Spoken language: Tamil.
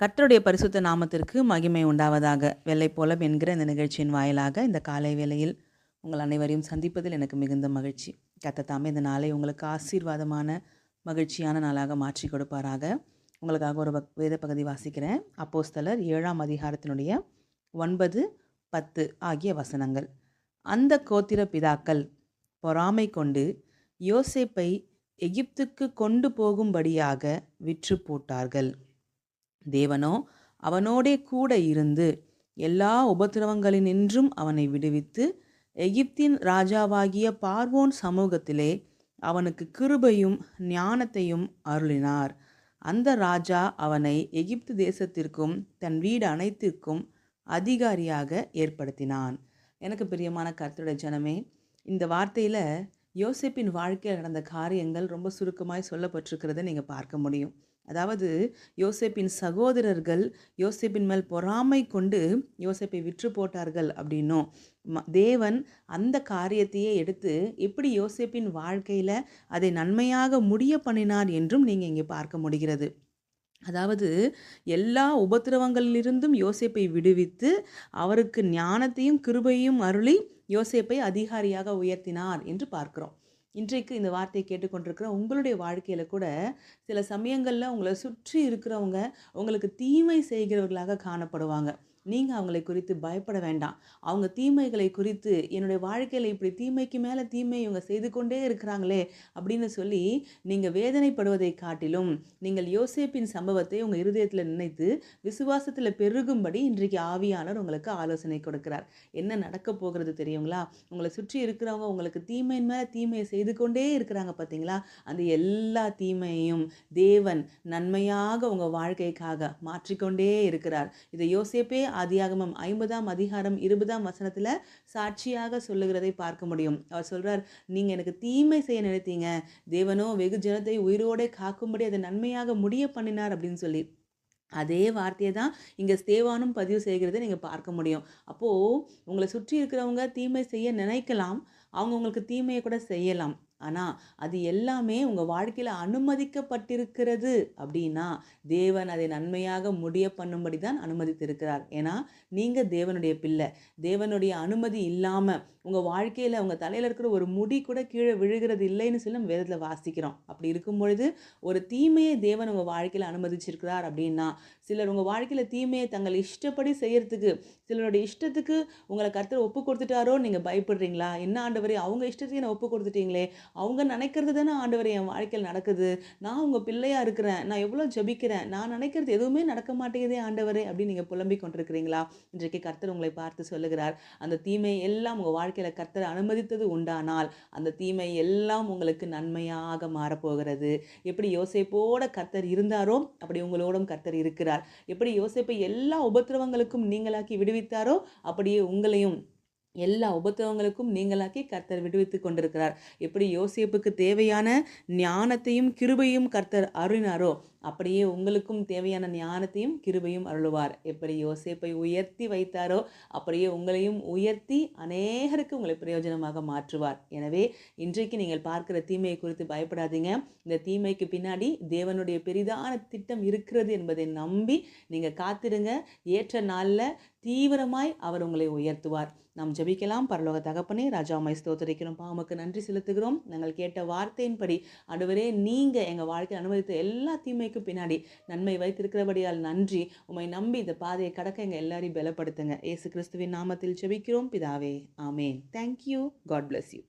கர்த்தருடைய பரிசுத்த நாமத்திற்கு மகிமை உண்டாவதாக. வெள்ளை போல என்கிற இந்த நிகழ்ச்சியின் வாயிலாக இந்த காலை வேளையில் உங்கள் அனைவரையும் சந்திப்பதில் எனக்கு மிகுந்த மகிழ்ச்சி. கத்தத்தாமே இந்த நாளை உங்களுக்கு ஆசீர்வாதமான மகிழ்ச்சியான நாளாக மாற்றி கொடுப்பாராக. உங்களுக்காக ஒரு வேத பகுதி வாசிக்கிறேன். அப்போஸ்தலர் ஏழாம் அதிகாரத்தினுடைய ஒன்பது பத்து ஆகிய வசனங்கள். அந்த கோத்திர பிதாக்கள் பொறாமை கொண்டு யோசேப்பை எகிப்துக்கு கொண்டு போகும்படியாக விற்று போட்டார்கள். தேவனோ அவனோடே கூட இருந்து எல்லா உபத்திரவங்களினின்றும் அவனை விடுவித்து எகிப்தின் ராஜாவாகிய பார்வோன் சமூகத்திலே அவனுக்கு கிருபையும் ஞானத்தையும் அருளினார். அந்த ராஜா அவனை எகிப்து தேசத்திற்கும் தன் வீடு அனைத்திற்கும் அதிகாரியாக ஏற்படுத்தினான். எனக்கு பிரியமான கர்த்தருடைய ஜனமே இந்த வார்த்தையில் யோசிப்பின் வாழ்க்கையில் நடந்த காரியங்கள் ரொம்ப சுருக்கமாய் சொல்லப்பட்டிருக்கிறத நீங்கள் பார்க்க முடியும். அதாவது யோசேப்பின் சகோதரர்கள் யோசேப்பின் மேல் பொறாமை கொண்டு யோசேப்பை விற்று போட்டார்கள் அப்படின்னும். ம- தேவன் அந்த காரியத்தையே எடுத்து எப்படி யோசேப்பின் வாழ்க்கையில் அதை நன்மையாக முடிய பண்ணினார் என்றும் நீங்கள் இங்கே பார்க்க முடிகிறது. அதாவது எல்லா உபத்திரவங்களிலிருந்தும் யோசேப்பை விடுவித்து அவருக்கு ஞானத்தையும் கிருபையும் அருளி யோசேப்பை அதிகாரியாக உயர்த்தினார் என்று பார்க்கிறோம். இன்றைக்கு இந்த வார்த்தையை கேட்டுக்கொண்டிருக்கிற உங்களுடைய வாழ்க்கையில் கூட சில சமயங்களில் உங்களை சுற்றி இருக்கிறவங்க உங்களுக்கு தீமை செய்கிறவர்களாக காணப்படுவாங்க. நீங்கள் அவங்களை குறித்து பயப்பட வேண்டாம். அவங்க தீமைகளை குறித்து என்னுடைய வாழ்க்கையில் இப்படி தீமைக்கு மேலே தீமை இவங்க செய்து கொண்டே இருக்கிறாங்களே அப்படின்னு சொல்லி நீங்கள் வேதனைப்படுவதை காட்டிலும் நீங்கள் யோசேப்பின் சம்பவத்தை உங்கள் இருதயத்தில் நினைத்து விசுவாசத்தில் பெருகும்படி இன்றைக்கு ஆவியானவர் உங்களுக்கு ஆலோசனை கொடுக்கிறார். என்ன நடக்க போகிறது தெரியுங்களா? உங்களை சுற்றி இருக்கிறவங்க உங்களுக்கு தீமையின் மேலே தீமையை செய்து கொண்டே இருக்கிறாங்க பார்த்தீங்களா அந்த எல்லா தீமையையும் தேவன் நன்மையாக உங்கள் வாழ்க்கைக்காக மாற்றிக்கொண்டே இருக்கிறார். இதை யோசேப்பே ஆதியாகமம் ஐம்பதாம் அதிகாரம் இருபதாம் வசனத்தில் சாட்சியாக சொல்லுகிறதை பார்க்க முடியும். அவர் சொல்கிறார் நீங்கள் எனக்கு தீமை செய்ய நினைத்தீங்க. தேவனோ வெகு ஜனத்தை உயிரோடே காக்கும்படி அதை நன்மையாக முடிய பண்ணினார் அப்படின்னு சொல்லி. அதே வார்த்தையை தான் இங்கே ஸ்தேவானும் பதிவு செய்கிறதை நீங்கள் பார்க்க முடியும். அப்போது உங்களை சுற்றி இருக்கிறவங்க தீமை செய்ய நினைக்கலாம். அவங்க உங்களுக்கு தீமையை கூட செய்யலாம். ஆனால் அது எல்லாமே உங்கள் வாழ்க்கையில் அனுமதிக்கப்பட்டிருக்கிறது அப்படின்னா தேவன் அதை நன்மையாக முடிய பண்ணும்படி தான் அனுமதித்திருக்கிறார். ஏன்னா நீங்கள் தேவனுடைய பிள்ளை. தேவனுடைய அனுமதி இல்லாமல் உங்கள் வாழ்க்கையில் உங்கள் தலையில் இருக்கிற ஒரு முடி கூட கீழே விழுகிறது இல்லைன்னு சொல்லி நம்ம வேதத்தில் வாசிக்கிறோம். அப்படி இருக்கும் பொழுது ஒரு தீமையை தேவன் உங்கள் வாழ்க்கையில் அனுமதிச்சிருக்கிறார் அப்படின்னா சிலர் உங்கள் வாழ்க்கையில் தீமையை தங்கள் இஷ்டப்படி செய்கிறதுக்கு சிலருடைய இஷ்டத்துக்கு உங்களை கருத்தர் ஒப்பு கொடுத்துட்டாரோ நீங்கள் பயப்படுறீங்களா? என்ன ஆண்டவரே அவங்க இஷ்டத்துக்கு என்ன ஒப்பு கொடுத்துட்டீங்களே? அவங்க நினைக்கிறது தானே ஆண்டவர் என் வாழ்க்கையில் நடக்குது. நான் உங்கள் பிள்ளையாக இருக்கிறேன். நான் எவ்வளோ ஜெபிக்கிறேன். நான் நினைக்கிறது எதுவுமே நடக்க மாட்டேங்குதே ஆண்டவரே அப்படின்னு நீங்கள் புலம்பிக் கொண்டிருக்கிறீங்களா? இன்றைக்கு கர்த்தர் உங்களை பார்த்து சொல்லுகிறார் அந்த தீமை எல்லாம் உங்கள் வாழ்க்கையில் கர்த்தர் அனுமதித்தது உண்டானால் அந்த தீமை எல்லாம் உங்களுக்கு நன்மையாக மாறப்போகிறது. எப்படி யோசேப்போட கர்த்தர் இருந்தாரோ அப்படி உங்களோடும் கர்த்தர் இருக்கிறார். எப்படி யோசேப்பை எல்லா உபத்திரவங்களுக்கும் நீங்களாக்கி விடுவித்தாரோ அப்படியே உங்களையும் எல்லா உபத்திரவங்களுக்கும் நீங்களாக்கி கர்த்தர் விடுவித்து கொண்டிருக்கிறார். எப்படி யோசியப்புக்கு தேவையான ஞானத்தையும் கிருபையும் கர்த்தர் அருளினாரோ அப்படியே உங்களுக்கும் தேவையான ஞானத்தையும் கிருபையும் அருளுவார். எப்படி யோசேப்பை உயர்த்தி வைத்தாரோ அப்படியே உங்களையும் உயர்த்தி அநேகருக்கு உங்களை பிரயோஜனமாக மாற்றுவார். எனவே இன்றைக்கு நீங்கள் பார்க்கிற தீமையை குறித்து பயப்படாதீங்க. இந்த தீமைக்கு பின்னாடி தேவனுடைய பெரிதான திட்டம் இருக்கிறது என்பதை நம்பி நீங்கள் காத்திருங்க. ஏற்ற நாளில் தீவிரமாய் அவர் உங்களை உயர்த்துவார். நாம் ஜெபிக்கலாம். பரலோக தகப்பனே ராஜா ஸ்தோத்தரிக்கிறோம். பாமக்கு நன்றி செலுத்துகிறோம். நாங்கள் கேட்ட வார்த்தையின்படி அடுவரே நீங்கள் எங்கள் வாழ்க்கையில் அனுமதித்த எல்லா தீமைக்கும் பின்னாடி நன்மை வைத்திருக்கிறபடியால் நன்றி. உம்மை நம்பி இந்த பாதையை கடக்க எங்கள் எல்லாரையும் பலப்படுத்துங்க. ஏசு கிறிஸ்துவின் நாமத்தில் செபிக்கிறோம். பிதாவே ஆமேன். Thank you God bless you